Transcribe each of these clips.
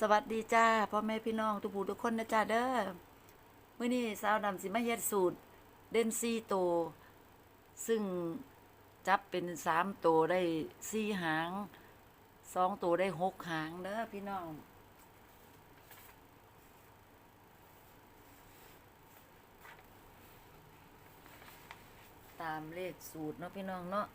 สวัสดีจ้าพ่อแม่พี่น้องทุกผู้ทุกคนนะจ้าเด้อมื้อนี้สาวดำสิมาเฮ็ดสูตร เด่นซี่โตวซึ่งจับเป็นสามโตวได้สี่หางสองโตวได้หกหางเด้อพี่น้อง ตามเลขสูตรเนาะพี่น้องเนาะ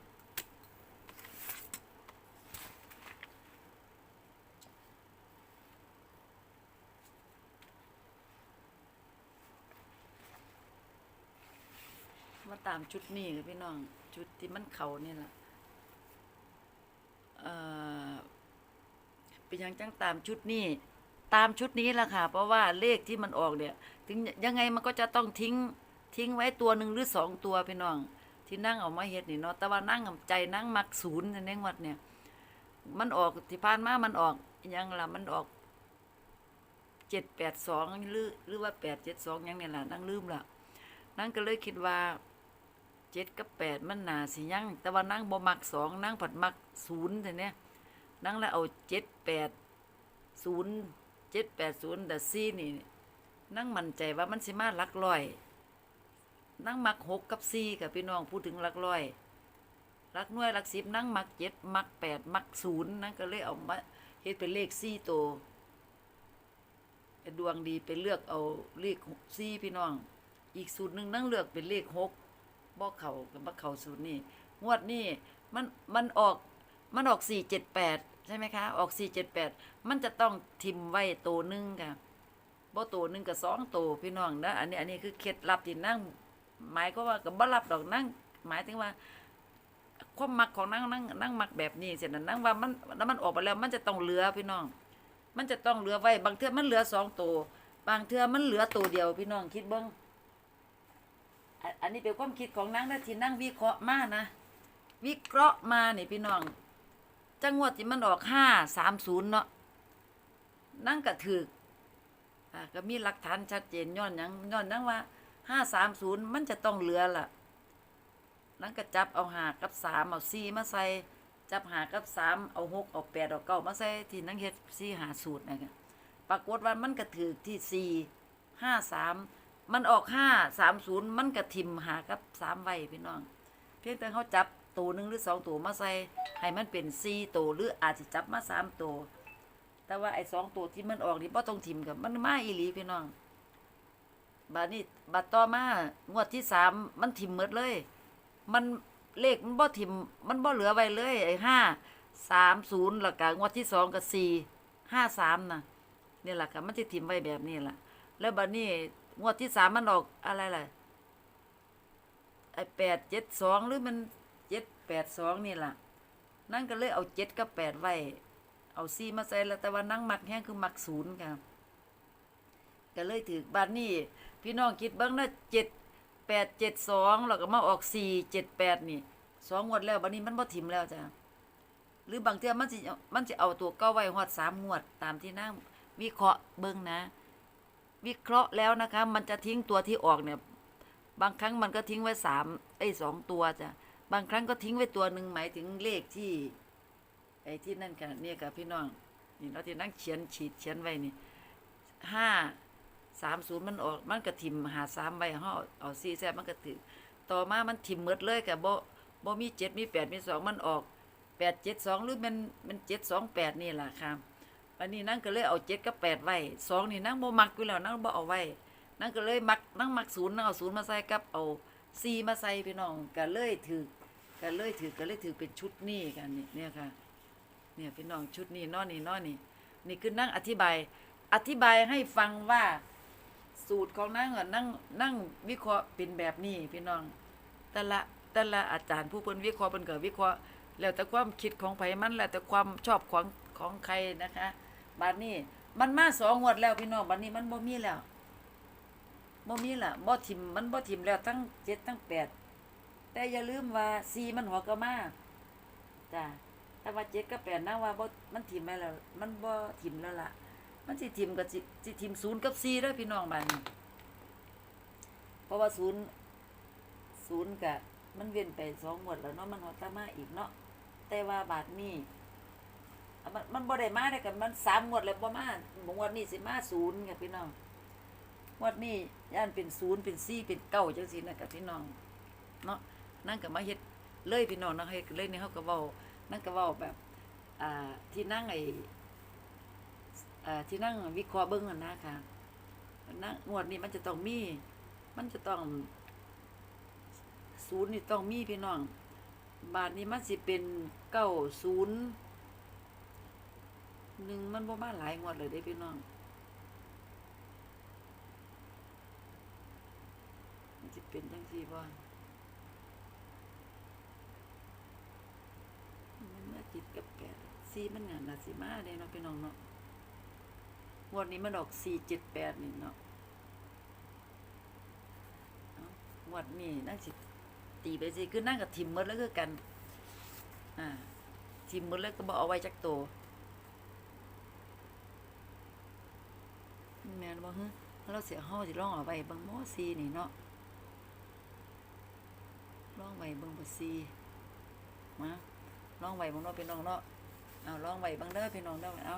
ตามชุดนี้ค่ะพี่น้อง ชุดที่มันเขานี่แหละเออเป็นยังจังตามชุดนี้ตามชุดนี้แหละค่ะ เพราะว่าเลขที่มันออกเนี่ย ถึงยังไงมันก็จะต้องทิ้งทิ้งไว้ตัวหนึ่งหรือสองตัวพี่น้อง ที่นั่งเอามาเฮ็ดนี่เนาะแต่ว่านั่งกับใจนั่งมักศูนย์ในงวัดเนี่ย มันออกที่ผ่านมามันออกยังล่ะมันออกเจ็ดแปดสองหรือหรือว่าแปดเจ็ดสองยังเนี่ยล่ะนั่งลืมละนั่งก็เลยคิดว่า เจ็ดกับแปดมันหนาสิยังแต่ว่านั่งบ่มักสองนั่งผัดมักศูนย์แต่เนี้ยนั่งแล้วเอาเจ็ดแปดศูนย์เจ็ดแปดศูนย์แต่ซี่นี่นั่งมั่นใจว่ามันสิมาลักร้อย นั่งมักหกกับสี่กับพี่น้องพูดถึงลักร้อยลักน่วยลักสิบนั่งมักเจ็ดมักแปดมักศูนย์นั่งก็เลยเอามาเฮ็ดเป็นเลขสี่โตวดวงดีไปเลือกเอาเลขสี่พี่น้อง อีกสูตรหนึ่งนั่งเลือกเป็นเลขหก บ่เขากับบ่เขาสูตรนี่งวดนี่มันมันออกมันออกสี่เจ็ดแปดใช่ไหมคะ ออกสี่เจ็ดแปดมันจะต้องทิมไว้ตัวหนึงค่ะบ่ตัวหนึงกับสองตัวพี่น้องนะอันนี้อันนี้คือเคล็ดลับที่นั่งหมายก็ว่ากับบ่รับดอกนั่งหมายถึงว่าความมักของนั่งนั่งนั่งมักแบบนี้เสร็จนั้นนั่งว่ามันแล้วมันออกไปแล้ว มันจะต้องเหลือพี่น้อง มันจะต้องเหลือไว้ บางเทื่อมันเหลือสองตัวบางเทื่อมันเหลือตัวเดียวพี่น้องคิดเบิ่ง อันนี้เป็นความคิดของนางนะที่นั่งวิเคราะห์มานะ วิเคราะห์มานี่พี่น้อง จังหวดที่มันออกห้าสามศูนย์เนาะนั่งกระถืออ่าก็มีหลักฐานชัดเจนย้อนยังย้อนนั่งว่าห้าสามศูนย์มันจะต้องเหลือล่ะนั่งก็จับเอาหากับสามเอาสี่มาใส่จับหากับสามเอาหกเอาแปดเอาเก้ามาใส่ที่นั่งเฮ็ดสี่หาสูตรนะครับปรากฏว่ามันกระถือที่สี่ห้าสาม มันออกห้าสามศูนย์มันกระทิมหากับสามใบพี่น้อง เพียงแต่เขาจับตัวหนึ่งหรือสองตัวมาใส่ให้มันเป็นสี่ตัวหรืออาจจะจับมาสามตัวแต่ว่าไอ้สองตัวที่มันออกนี่บ่ต้องทิมกับมันมาอีหลีพี่น้องบาดนี้บัดต่อมางวดที่สามมันทิมหมดเลย มันเลขมันบ่ทิมมันบ่เหลือไว้เลย ไอ้ห้าสามศูนย์แล้วก็งวดที่สองกับสี่ห้าสามนะนี่แหละค่ะมันจะทิมไว้แบบนี้แหละแล้วบัดนี้ งวดที่สามมันออกอะไรล่ะไอแปดเจ็ดสองหรือมันเจ็ดแปดสองนี่ล่ะ นั่นก็เลยเอาเจ็ดกับแปดไว้ เอาซีมาใส่แล้วแต่ว่านั่งมักแห้งคือมักศูนย์ค่ะก็เลยถือบ้านนี้พี่น้องคิดบ้างนะเจ็ดแปดเจ็ดสองแล้วก็มาออกสี่เจ็ดแปดนี่สองงวดแล้วบันนี้มันบ่ถิ่มแล้วจ้ะหรือบางเทื่อมันสิมันสิเอาตัวเก้าไว้ฮอดสามงวดตามที่นั่งวิเคราะห์เบิ่งนะ วิเคราะห์แล้วนะคะ มันจะทิ้งตัวที่ออกเนี่ย บางครั้งมันก็ทิ้งไว้สามไอ้สองตัวจ้ะบางครั้งก็ทิ้งไว้ตัวหนึ่งหมายถึงเลขที่ ไอ้ที่นั่นกันเนี่ยกับพี่น้องนี่เราที่นั่งเขียนฉีดเขียนไว้นี่ห้าสามศูนย์มันออก มันก็ทิมหาสามใบห่อเอาสี่แซ่มันก็ถือต่อมามันทิมหมดเลยกับโบโบมีเจ็ดมีแปดมีสองมันออกแปดเจ็ดสองหรือมันมันเจ็ดสองแปดนี่แหละครับ วันนี้นั่งก็เลยเอาเจ็ดกับแปดไว้สองนี่นั่งบ่มักอยู่แล้วนั่งบ่เอาไว้นั่งก็เลยมักนั่งมักศูนย์นั่งเอาศูนย์มาใส่กับเอาซีมาใส่พี่น้องก็เลยถือก็เลยถือก็เลยถือเป็นชุดนี้กันนี่เนี่ยค่ะ เนี่ยพี่น้องชุดนี้นอนี่นอนี่ นี่คือนั่งอธิบาย อธิบายให้ฟังว่าสูตรของนั่งอะนั่งนั่งวิเคราะห์เป็นแบบนี้พี่น้อง แต่ละแต่ละอาจารย์ผู้เพิ่นวิเคราะห์เพิ่นก็วิเคราะห์แล้วแต่ความคิดของไผมันแล้วแต่ความชอบของของใครนะคะ บัดนี้ มันมาสองงวดแล้วพี่น้องบัดนี้มันบ่มีแล้วบ่มีละบ่ทิมมันบ่ทิมแล้วทั้งเจ็ดทั้งแปดแต่อย่าลืมว่าสี่มันหัวก็มาจ้ะแต่ว่าเจ็ดกับแปดนะว่าบ่มันทิมไปแล้ว มันบ่ทิมแล้วล่ะ มันสิทิมกับสิสิทิมศูนย์กับสี่เด้อพี่น้องบัดนี้เพราะว่าศูนย์ศูนย์กะมันเว้นไปสองงวดแล้วเนาะมันหัวตามาอีกเนาะแต่ว่าบาทนี้อ่ มันมันบ่ได้มาได้กันมันสามงวดแล้วบ่มางวดนี้สิมาศูนย์ค่ะพี่น้องงวดนี้ย่านเป็นศูนย์เป็นสี่เป็นเก้าจังซี่นะกับพี่น้องเนาะนั่นก็มาเฮ็ดเลยพี่น้องนะเฮ็ดเลยนี่เฮาก็เว้านั่นก็เว้าแบบอ่าที่นั่งไอ้อ่าที่นั่งวิเคราะห์เบิ่งนั่นนะค่ะนั่งงวดนี้มันจะต้องมี มันจะต้องศูนย์นี่ต้องมีพี่น้องบาทนี้มันสิเป็นเก้าศูนย์ หนึ่งมันบ่มาหลายงวดเลยเด้พี่น้องมันสิเป็นจังซี่บ่มันมาจิตกับแปดสี่มันงานน่ะสิมาเด้เนาะพี่น้องเนาะงวดนี้มันออกสี่เจ็ดแปดนี่เนาะงวดนี้นั่งสิตีไปสิคือนั่งกับทิมหมดแล้วคือกัน อ่าทิมหมดแล้วก็บอกเอาไว้จักโตว แม่นบ่ฮ้ยเราเสียห้อสิร้องเอาไว้บางหมอซีนี่เนาะร้องไว้บิ่งบอซีมาร้องไว้บ่เนาะพี่น้องเนาะเอาร้องไว้บางเด้อพี่น้องเด้อเอา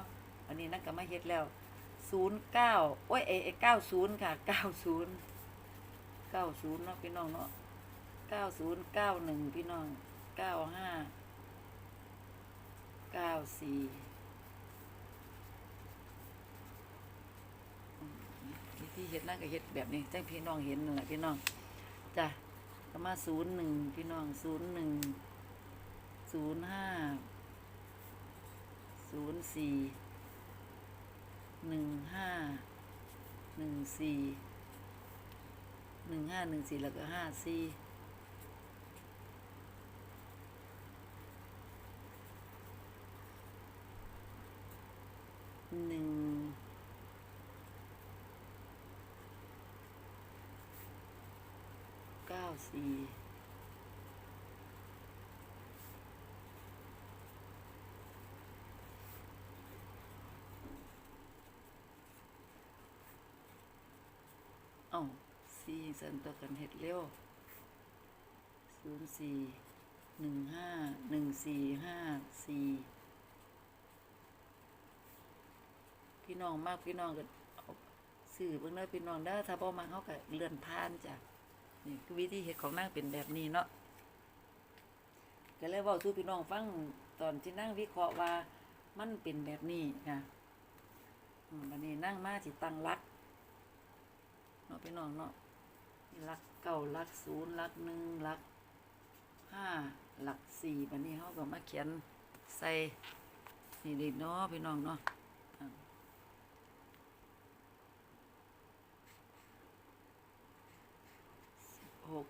อันนี้นักก็มาเฮ็ดแล้ว09โอ้ยเอ90ค่ะ90 90เนาะพี่น้องเนาะ90 91พี่น้อง95 94 ที่เห็ดนั่นก็เห็ดแบบนี้แจ้งพี่น้องเห็นนั่นแหละพี่น้องจ้ะก็มาศูนย์หนึ่งพี่น้องศูนย์หนึ่งศูนย์ห้าศูนย์สี่หนึ่งห้าหนึ่งสี่หนึ่งห้าหนึ่งสี่แล้วก็ห้าสี่หนึ่ง สี่เอ้าสี่สันตัวกันเห็ดเร็วศูนย์สี่หนึ่งห้าหนึ่งสี่ห้าสี่พี่น้องมากพี่น้องก็สื่อเบิ่งเด้อพี่น้องเด้อถ้าบ่มาเฮาก็เลื่อนผ่านจ้ะ นี่คือวิธีเฮ็ดของนางเป็นแบบนี้เนาะก็เลยว้าสู่พี่น้องฟังตอนที่นั่งวิเคราะห์ว่ามันเป็นแบบนี้ค่ะอืมบัดนี้นั่งมาสิตั้งหลักเนาะพี่น้องเนาะหลักเก้าหลักศูนย์หลักหนึ่งหลักห้าหลักสี่บัดนี้เฮาก็มาเขียนใส่นี่ด็เนาะพี่น้องเนาะ หก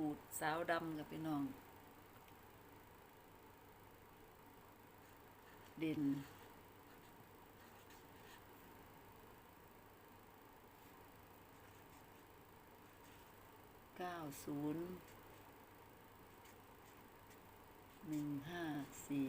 สูตรสาวดำกับพี่น้อง เด่นเก้าศูนย์หนึ่งห้าสี่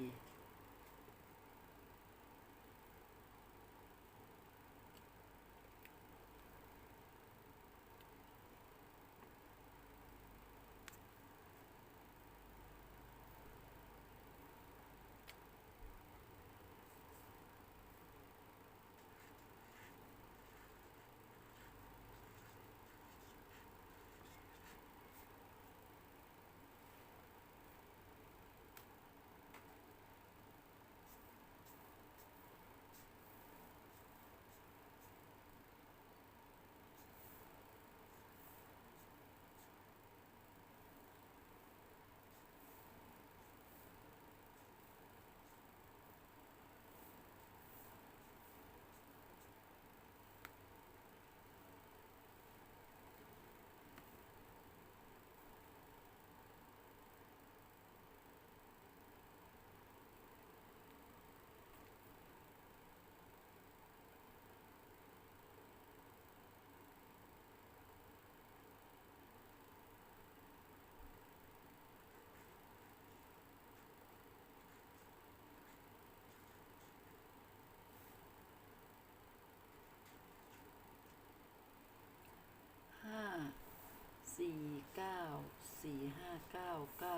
อ ห้าเก้าเก้า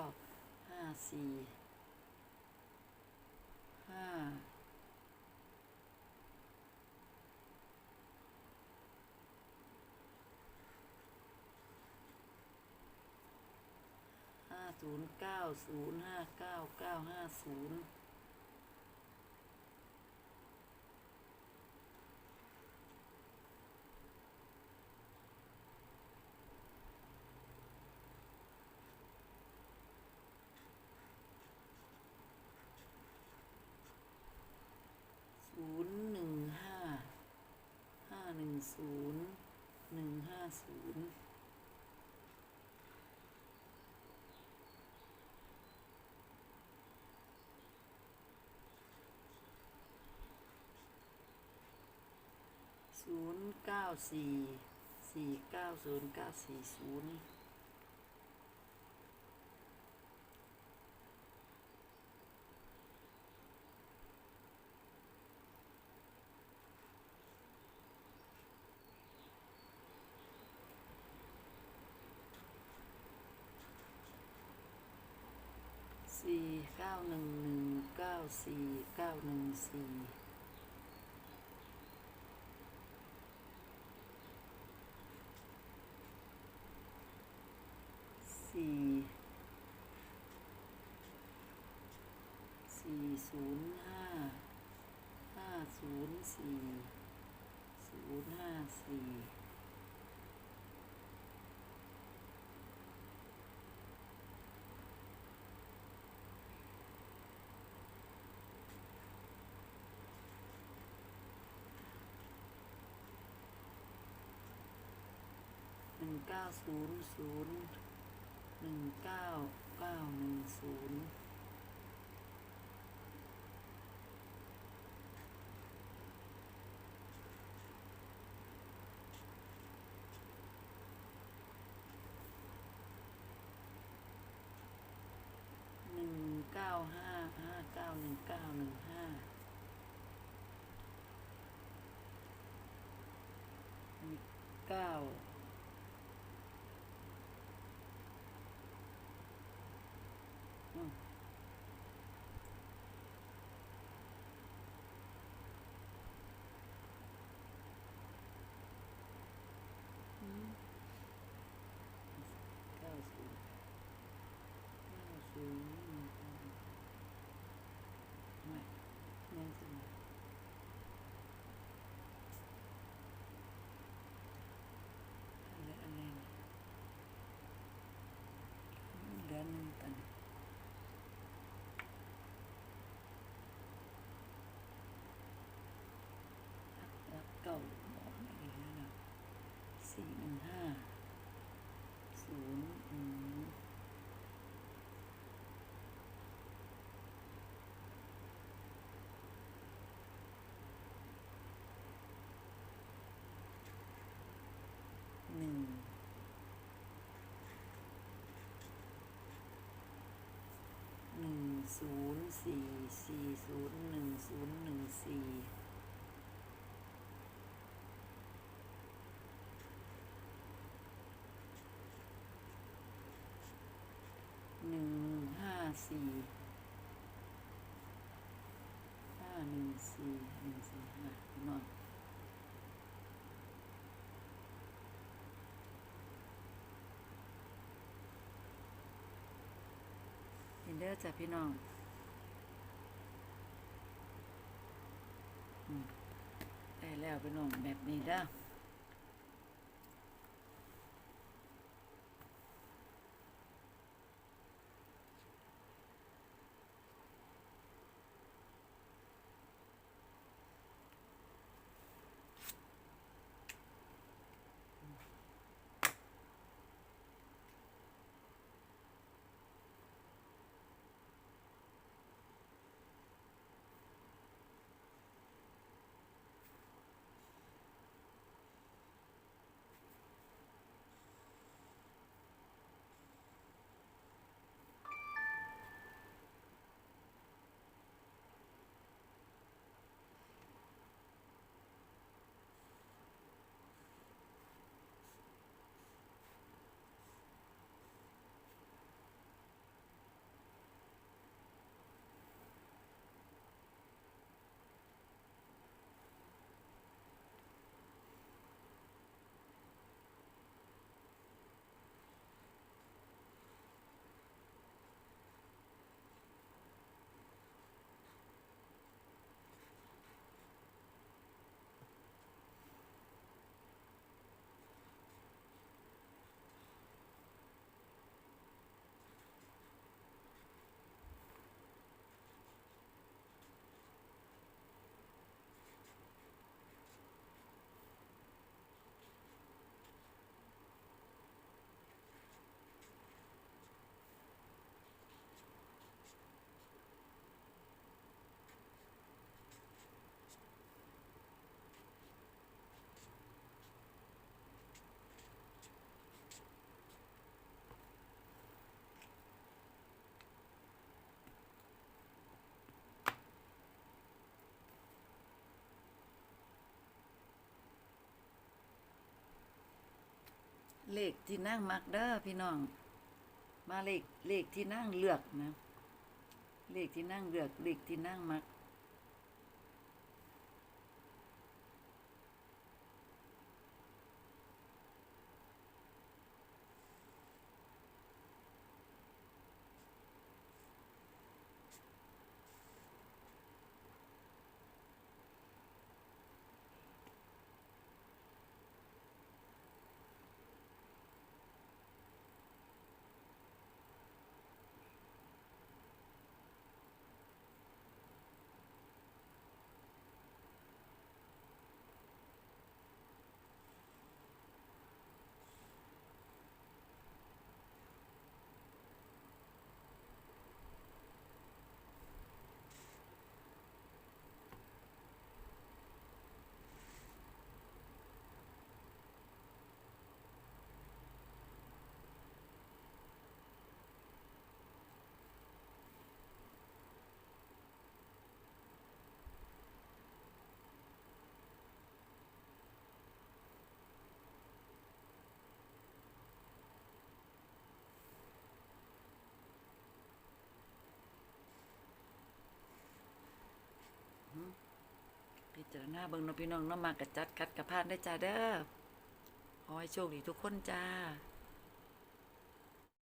ห้าสี่ห้าห้าศูนย์เก้าศูนย์ห้าเก้าเก้าห้าศูนย์ศูนย์หนึ่งห้าห้าหนึ่งศูนย์หนึ่งห้าศูนย์ ศูนย์เก้าสี่สี่เก้าศูนย์เก้าสี่ศูนย์สี่เก้าหนึ่งหนึ่งเก้าสี่เก้าหนึ่งสี่ สี่สี่ศูนย์ห้าห้าศูนย์สี่ศูนย์ห้าสี่หนึ่ งเก้าศูนย์ศูนย์หนึ่งเก้าเก้าหนึ่งศูนย์หนึ่งเก้าห้าห้าเก้าหนึ่งเก้าหนึ่งห้าหนึ่งเก้า อืมอืมเก้าศูนย์เก้าศูนย์หนึ่งเก้าไม่หนึ่งศูนย์อะไรอะไรนะเดือนหนึ่งตัน รักเก่าหมอนอะไรนั่นนะสี่หนึ่งห้าศูนย์อืมหนึ่งหนึ่งศูนย์ สี่สี่ศูนย์หนึ่งศูนย์หนึ่งสี่หนึ่งห้าสี่ห้าหนึ่งสี่หนึ่งสี่ห้านอนเห็นเด้อจ้ะพี่น้องอืมได้ แล้วพี่น้องแบบนี้เด้อ เลขที่นั่งมักเด้อพี่น้อง มาเลขเลขที่นั่งเลือกนะ เลขที่นั่งเลือกเลขที่นั่งมัก พิ จารณาเบิ่งเนาะพี่น้องเนาะมากระจัดคัดกระพานได้จ้าเด้อขอให้โชคดีทุกคนจ้า